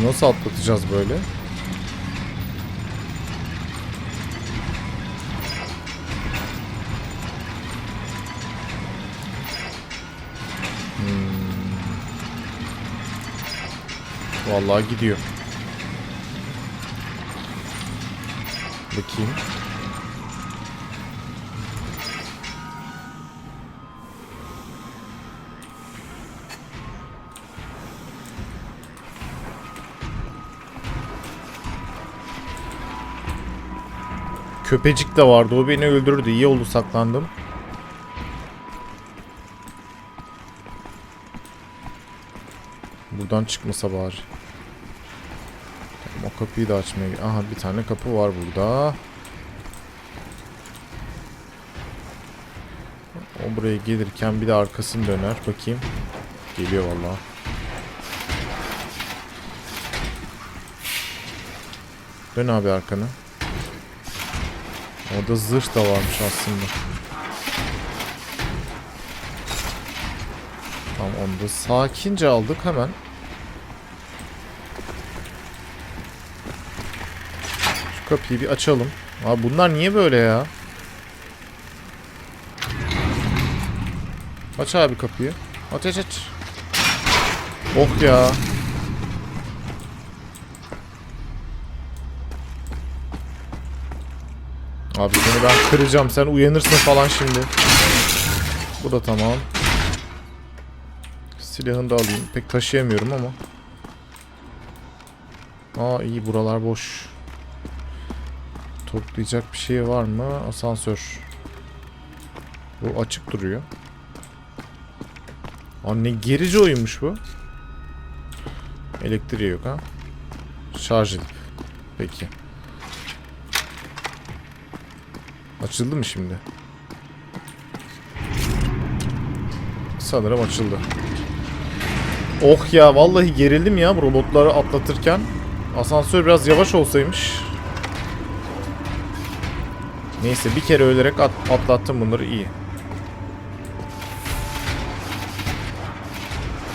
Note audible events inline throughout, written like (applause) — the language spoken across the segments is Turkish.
Bunu nasıl atlatacağız böyle? Hmm. Vallahi gidiyor. Bakayım. Köpecik de vardı. O beni öldürdü. İyi oldu saklandım. Buradan çıkmasa bari. Tamam, o kapıyı da açmaya... Aha bir tane kapı var burada. O buraya gelirken bir de arkasını döner. Bakayım. Geliyor vallahi. Dön abi arkanı. Orada zırh da varmış aslında. Tamam onu da sakince aldık hemen. Şu kapıyı bir açalım. Abi bunlar niye böyle ya? Aç abi kapıyı. Aç aç aç. Oh ya. Abi seni ben kıracağım. Sen uyanırsın falan şimdi. Bu da tamam. Silahını da alayım. Pek taşıyamıyorum ama. Aa iyi buralar boş. Toplayacak bir şey var mı? Asansör. Bu açık duruyor. Aa ne gerici oyunmuş bu. Elektriği yok ha. Şarj edip. Peki. Açıldı mı şimdi? Sanırım açıldı. Oh ya vallahi gerildim ya bu robotları atlatırken. Asansör biraz yavaş olsaymış. Neyse bir kere ölerek at atlattım bunları iyi.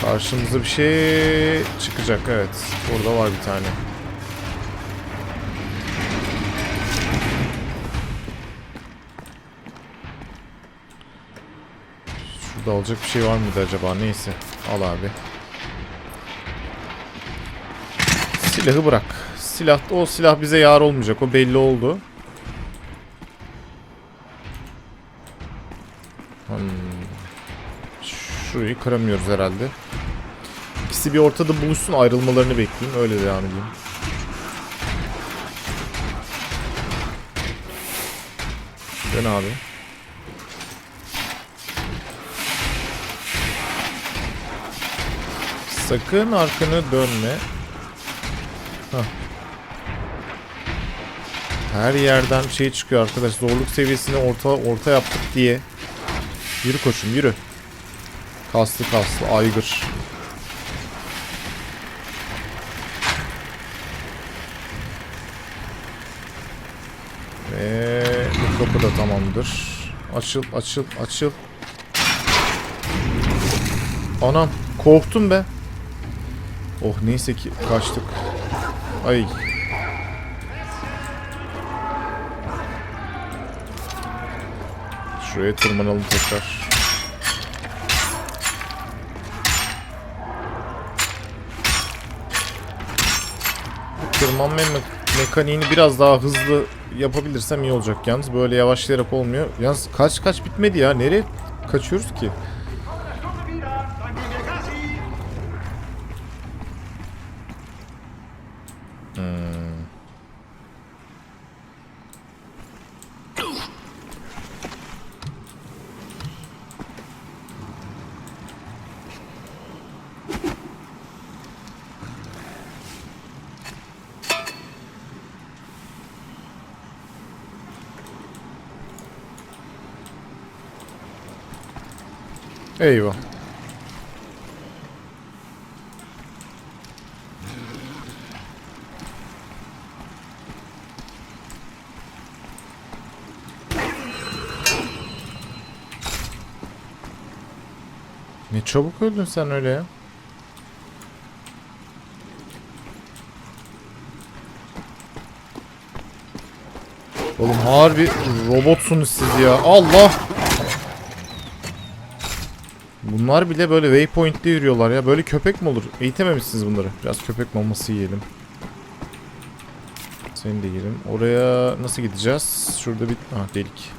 Karşımıza bir şey çıkacak evet. Burada var bir tane. Şurada alacak bir şey var mıydı acaba? Neyse. Al abi. Silahı bırak. Silah, o silah bize yar olmayacak. O belli oldu. Hmm. Şurayı kıramıyoruz herhalde. İkisi bir ortada buluşsun ayrılmalarını bekleyeyim. Öyle devam edeyim. Dön abi. Sakın arkanı dönme. Hah. Her yerden şey çıkıyor arkadaş. Zorluk seviyesini orta orta yaptık diye. Yürü koçum yürü. Kaslı kaslı aygır. Ve bu kapı da tamamdır. Açıl açıl açıl. Anam korktum be. Oh neyse ki kaçtık. Ay. Şuraya tırmanalım tekrar. Tırmanma me- mekaniğini biraz daha hızlı yapabilirsem iyi olacak yalnız. Böyle yavaşlayarak olmuyor. Yalnız kaç kaç bitmedi ya. Nereye kaçıyoruz ki? Eyvah. Ne çabuk öldün sen öyle ya. Oğlum harbi robotsunuz siz ya. Allah! Bunlar bile böyle waypoint'te yürüyorlar ya. Böyle köpek mi olur? Eğitememişsiniz bunları. Biraz köpek maması yiyelim. Seni de yiyelim. Oraya nasıl gideceğiz? Şurada bir... Ah delik.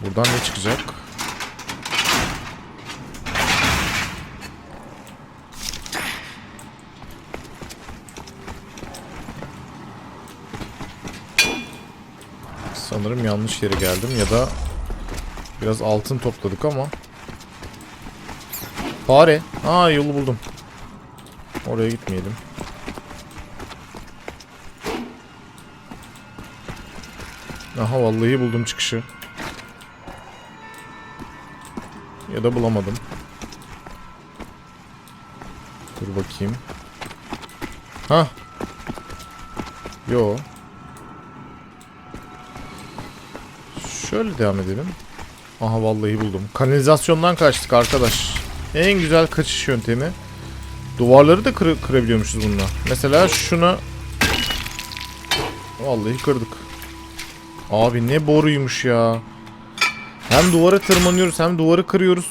Buradan ne çıkacak? Sanırım yanlış yere geldim ya da biraz altın topladık ama. Fare. Aa yolu buldum. Oraya gitmeyelim. Aha vallahi buldum çıkışı. Ya da bulamadım. Dur bakayım. Ha. Yo. Şöyle devam edelim. Aha vallahi buldum. Kanalizasyondan kaçtık arkadaş. En güzel kaçış yöntemi. Duvarları da kır kırabiliyormuşuz bununla. Mesela şuna... Vallahi kırdık. Abi ne boruymuş ya. Hem duvara tırmanıyoruz hem duvarı kırıyoruz.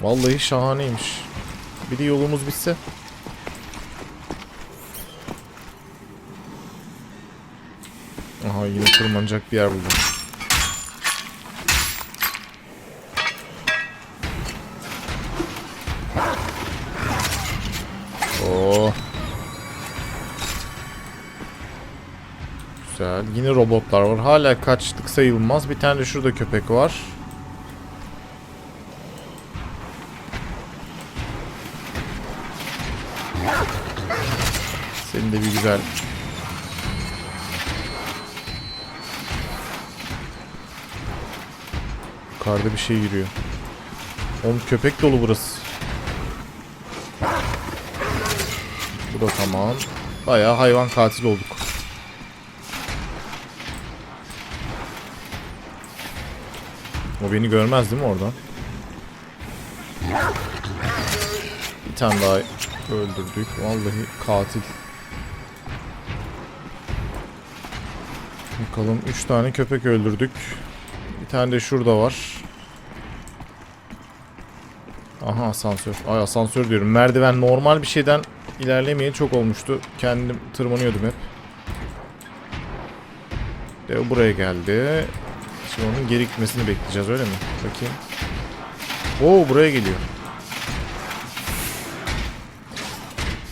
Vallahi şahaneymiş. Bir de yolumuz bitse. Yine tırmanacak bir yer buldum. Oo. Güzel. Yine robotlar var. Hala kaçtık sayılmaz. Bir tane de şurada köpek var. Senin de bir güzel Yukarıda bir şey yürüyor. Oğlum köpek dolu burası. Bu da tamam. Bayağı hayvan katil olduk. O beni görmez değil mi oradan? Bir tane daha öldürdük. Vallahi katil. Bakalım 3 tane köpek öldürdük. Tane de şurada var. Aha asansör. Ay asansör diyorum. Merdiven normal bir şeyden ilerlemeye çok olmuştu. Kendim tırmanıyordum hep. De buraya geldi. Şimdi onun geri gitmesini bekleyeceğiz öyle mi? Bakayım. Oo buraya geliyor.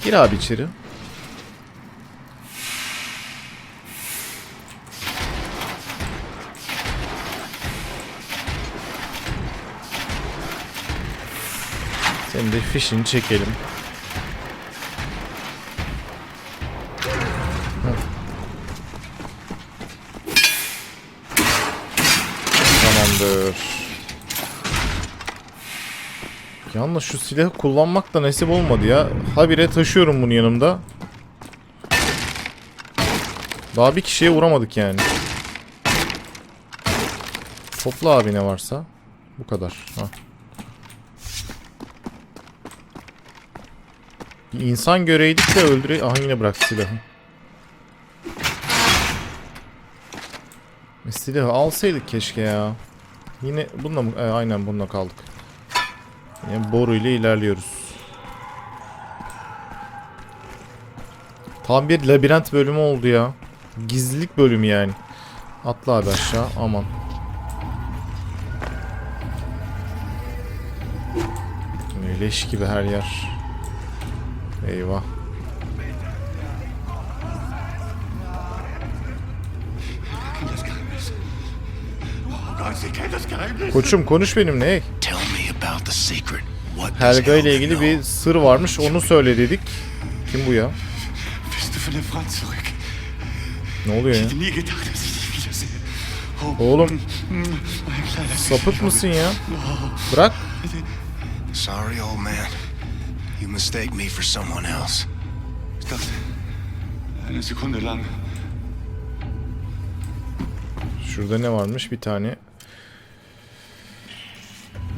Gir abi içeri. Senin de fişini çekelim. Hı. Tamamdır. Yalnız şu silahı kullanmak da nasip olmadı ya. Habire taşıyorum bunu yanımda. Daha bir kişiye vuramadık yani. Topla abi ne varsa. Bu kadar. Ha. Bir insan göreydik de öldüre... Aha yine bıraktı silahı. E, silahı alsaydık keşke ya. Yine bununla mı? E, aynen bununla kaldık. Yine boru ile ilerliyoruz. Tam bir labirent bölümü oldu ya. Gizlilik bölümü yani. Atla abi aşağı aman. Leş gibi her yer. Eyvah. Koçum konuş benimle Helga ile ilgili bir sır varmış onu söyle dedik. Kim bu ya? Ne oluyor ya? Oh, Oğlum kleiner sapık mısın ya? Bırak. Sorry, old man. Mistake me for someone else. Ich dachte, eine Sekunde lang. Şurada ne varmış bir tane.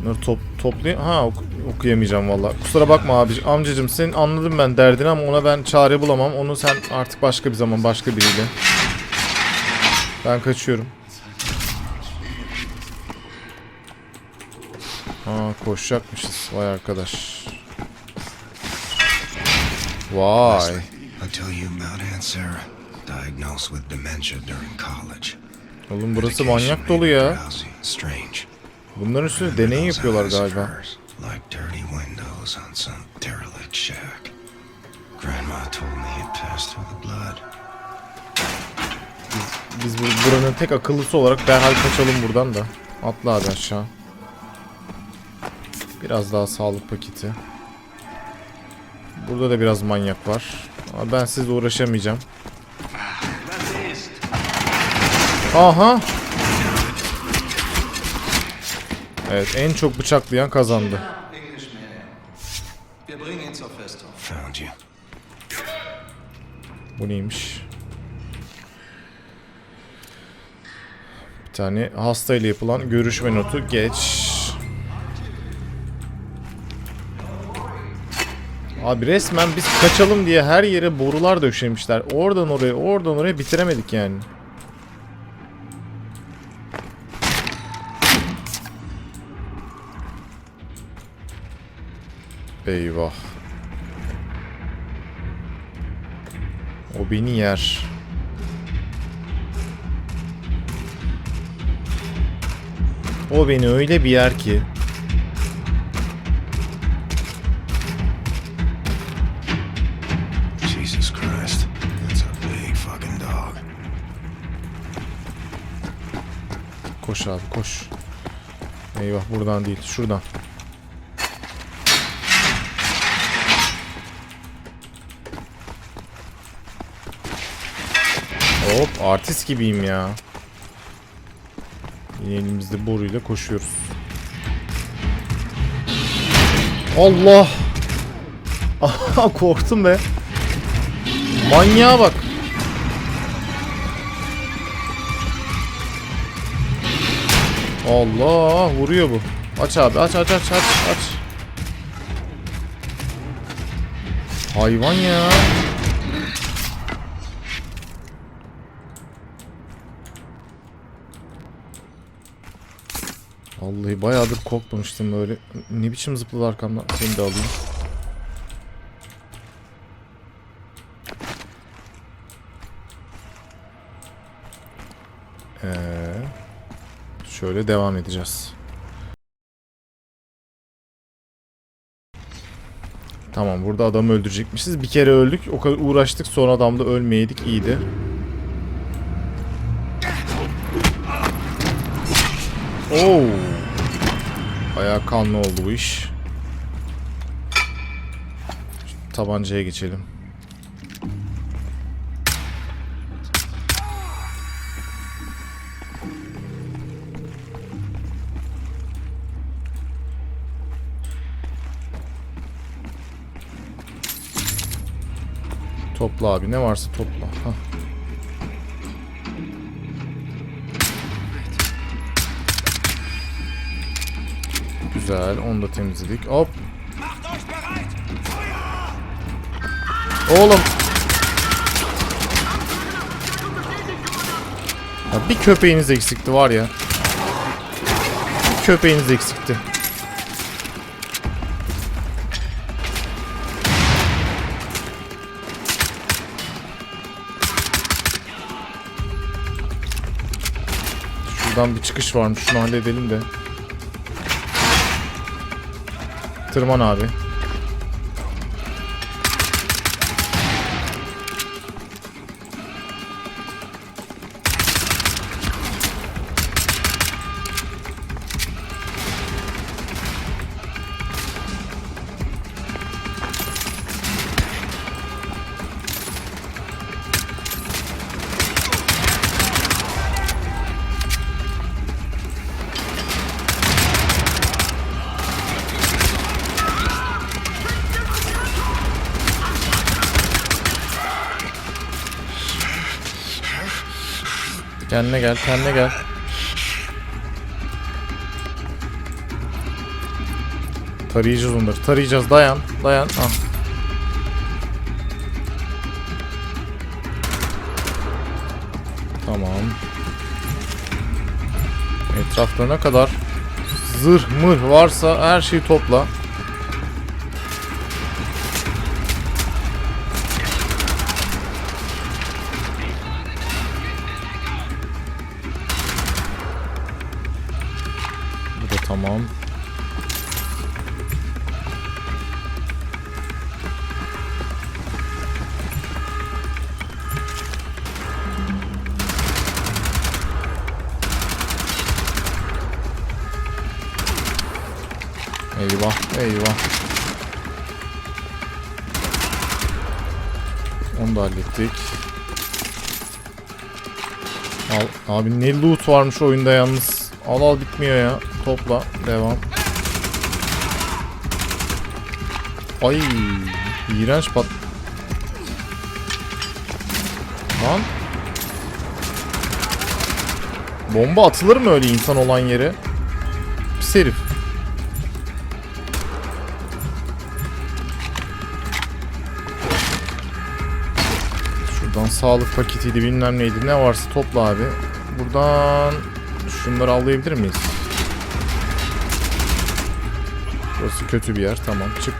Bunları top, toplay... Ha ok- okuyamayacağım valla. Kusura bakma abi. Amcacım senin anladım ben derdini ama ona ben çare bulamam. Onu sen artık başka bir zaman başka biriyle. Ben kaçıyorum. Ha koşacakmışız. Vay arkadaş. Vay. Tell you about Aunt Sarah. Diagnosed with dementia during college. Oğlum burası manyak dolu ya. Strange. Bunların üstünde deney yapıyorlar galiba. Like dirty windows on some derelict shack. Grandma told me it passed through the blood. Biz bu- buranın tek akıllısı olarak derhal kaçalım buradan da. Atla hadi aşağı. Biraz daha sağlık paketi. Burada da biraz manyak var. Ama ben sizle uğraşamayacağım. Aha. Evet en çok bıçaklayan kazandı. Bu neymiş? Bir tane hastayla yapılan görüşme notu geç. Abi resmen biz kaçalım diye her yere borular döşemişler. Oradan oraya, oradan oraya bitiremedik yani. Eyvah. O beni yer. O beni öyle bir yer ki. Koş abi koş. Eyvah buradan değil şuradan. Hop artist gibiyim ya. Yine elimizde boruyla koşuyoruz. Allah! (laughs) Aha korktum be. Manyağa bak. Allah vuruyor bu. Aç abi aç aç aç aç aç. Hayvan ya. Vallahi bayağıdır korkmamıştım böyle. Ne biçim zıpladı arkamdan. Seni de alayım. Ee, şöyle devam edeceğiz. Tamam burada adamı öldürecekmişiz. Bir kere öldük. O kadar uğraştık. Son adamda ölmeyeydik. iyiydi. Oo. Bayağı kanlı oldu bu iş. Şu tabancaya geçelim. Abi ne varsa topla. Hah. Güzel onu da temizledik. Hop. Oğlum. Ya bir köpeğiniz eksikti var ya. Bir köpeğiniz eksikti. Şuradan bir çıkış varmış. Şunu halledelim de. Tırman abi. Kendine gel, kendine gel. Tarayacağız onları. Tarayacağız. Dayan. Dayan. Ah. Tamam. Etrafta ne kadar zırh mırh varsa her şeyi topla. Tamam. Eyvah, eyvah. Onu da hallettik. Al, abi ne loot varmış oyunda yalnız. Al al bitmiyor ya. Topla, devam. Ay, iğrenç pat. Lan. Bomba atılır mı öyle insan olan yere? Pis herif. Şuradan sağlık paketiydi bilmem neydi ne varsa topla abi. Buradan şunları avlayabilir miyiz? Burası kötü bir yer tamam çık.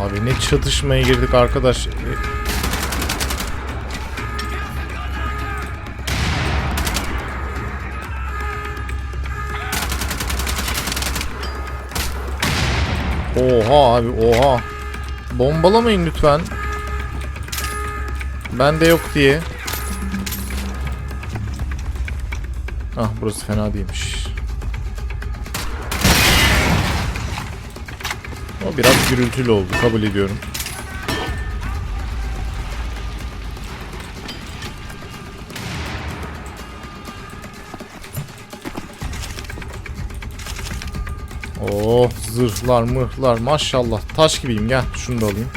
Abi ne çatışmaya girdik arkadaş. Oha abi oha. Bombalamayın lütfen. Bende yok diye. Ah burası fena değilmiş. O biraz gürültülü oldu kabul ediyorum. Oh zırhlar mırhlar maşallah taş gibiyim gel şunu da alayım.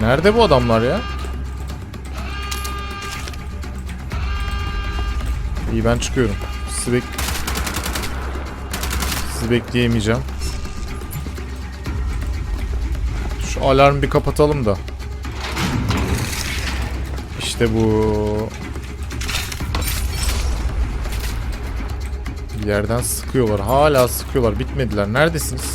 Nerede bu adamlar ya? İyi ben çıkıyorum. Sizi, bek Sizi bekleyemeyeceğim. Şu alarmı bir kapatalım da. İşte bu. Bir yerden sıkıyorlar. Hala sıkıyorlar. Bitmediler. Neredesiniz?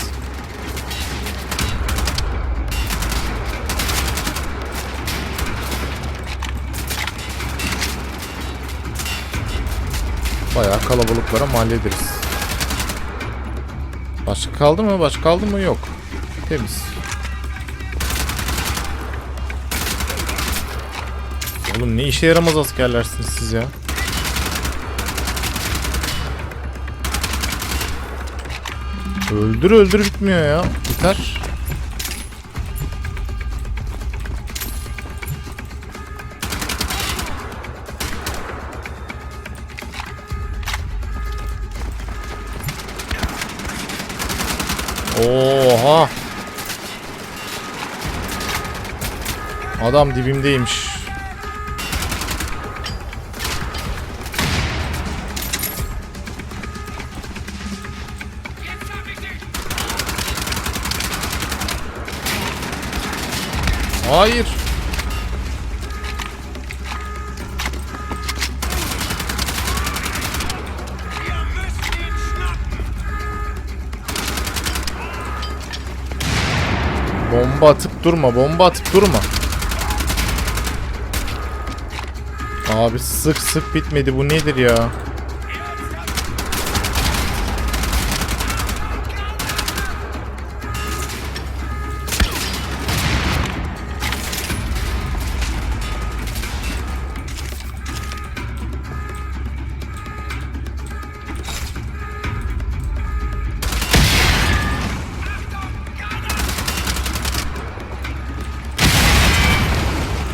Bayağı kalabalıklara mal ederiz. Başka kaldı mı? Başka kaldı mı? Yok. Temiz. Oğlum ne işe yaramaz askerlersiniz siz ya. Öldür öldür bitmiyor ya. Biter. Oha. Adam dibimdeymiş. Hayır. Bomba atıp durma, bomba atıp durma. Abi sık sık bitmedi bu nedir ya?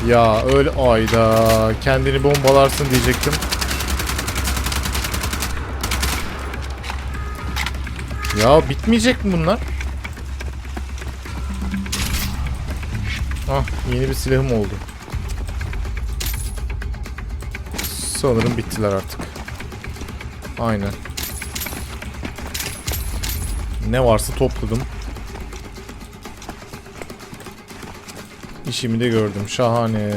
Ya öyle ayda kendini bombalarsın diyecektim. Ya bitmeyecek mi bunlar? Ah yeni bir silahım oldu. Sanırım bittiler artık. Aynen. Ne varsa topladım. İşimi de gördüm. Şahane.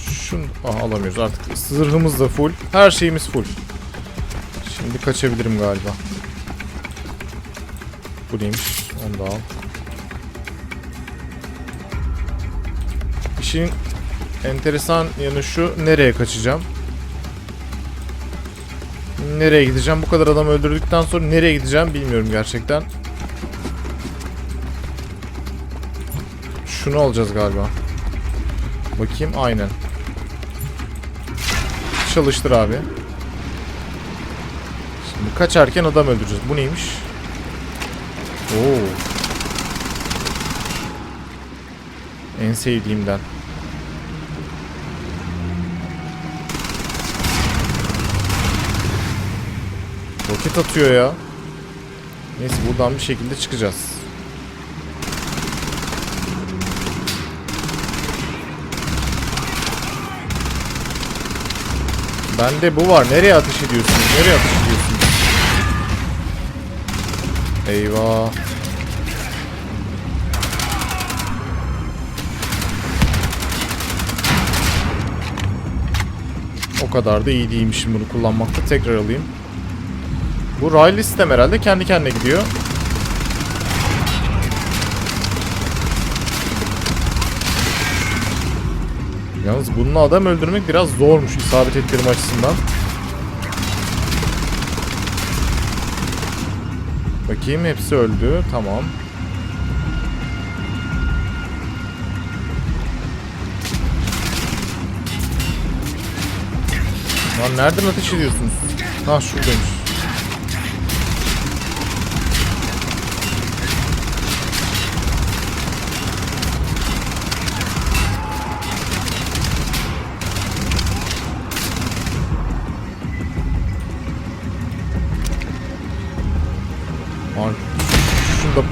Şunu Aha, alamıyoruz artık. Zırhımız da full. Her şeyimiz full. Şimdi kaçabilirim galiba. Bu neymiş? Onu da al. İşin enteresan yanı şu. Nereye kaçacağım? Nereye gideceğim? Bu kadar adam öldürdükten sonra nereye gideceğim bilmiyorum gerçekten. Şunu alacağız galiba. Bakayım aynen. Çalıştır abi. Şimdi kaçarken adam öldüreceğiz. Bu neymiş? Oo. En sevdiğimden. Roket atıyor ya. Neyse buradan bir şekilde çıkacağız. Bende bu var. Nereye ateş ediyorsunuz? Nereye ateş ediyorsunuz? Eyvah. O kadar da iyi değilmişim bunu kullanmakta. Tekrar alayım. Bu raylı sistem herhalde kendi kendine gidiyor. Yalnız bununla adam öldürmek biraz zormuş isabet ettirme açısından. Bakayım hepsi öldü. Tamam. Lan nereden ateş ediyorsunuz? Ha şuradaymış.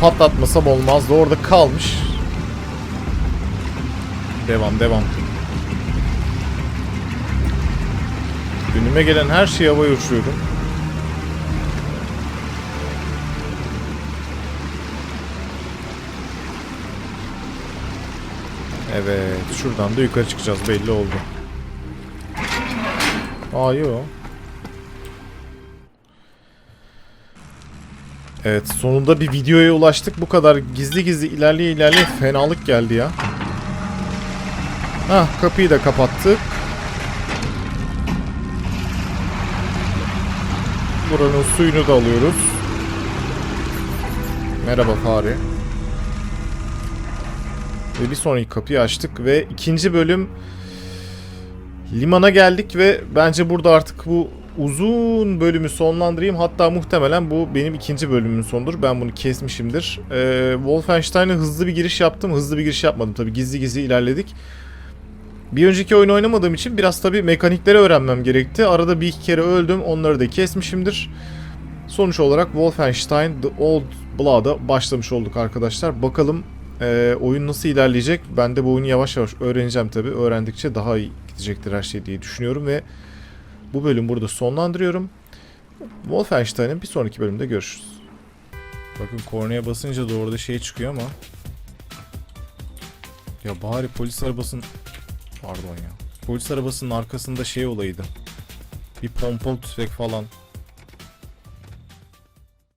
Patlatmasam olmazdı. Orada kalmış. Devam devam. Önüme gelen her şeyi havaya uçuyorum. Evet, şuradan da yukarı çıkacağız belli oldu. Aa yo. Evet, sonunda bir videoya ulaştık. Bu kadar gizli gizli ilerleye ilerleye fenalık geldi ya. Hah, kapıyı da kapattık. Buranın suyunu da alıyoruz. Merhaba fare. Ve bir sonraki kapıyı açtık ve ikinci bölüm limana geldik ve bence burada artık bu uzun bölümü sonlandırayım. Hatta muhtemelen bu benim ikinci bölümümün sonudur. Ben bunu kesmişimdir. Ee, Wolfenstein'e hızlı bir giriş yaptım. Hızlı bir giriş yapmadım tabii. Gizli gizli ilerledik. Bir önceki oyunu oynamadığım için biraz tabii mekanikleri öğrenmem gerekti. Arada bir iki kere öldüm. Onları da kesmişimdir. Sonuç olarak Wolfenstein The Old Blood'a başlamış olduk arkadaşlar. Bakalım e, oyun nasıl ilerleyecek? Ben de bu oyunu yavaş yavaş öğreneceğim tabii. Öğrendikçe daha iyi gidecektir her şey diye düşünüyorum ve bu bölüm burada sonlandırıyorum. Wolfenstein'in bir sonraki bölümde görüşürüz. Bakın kornaya basınca da orada şey çıkıyor ama. Ya bari polis arabasının... Pardon ya. Polis arabasının arkasında şey olaydı. Bir pompalı tüfek falan.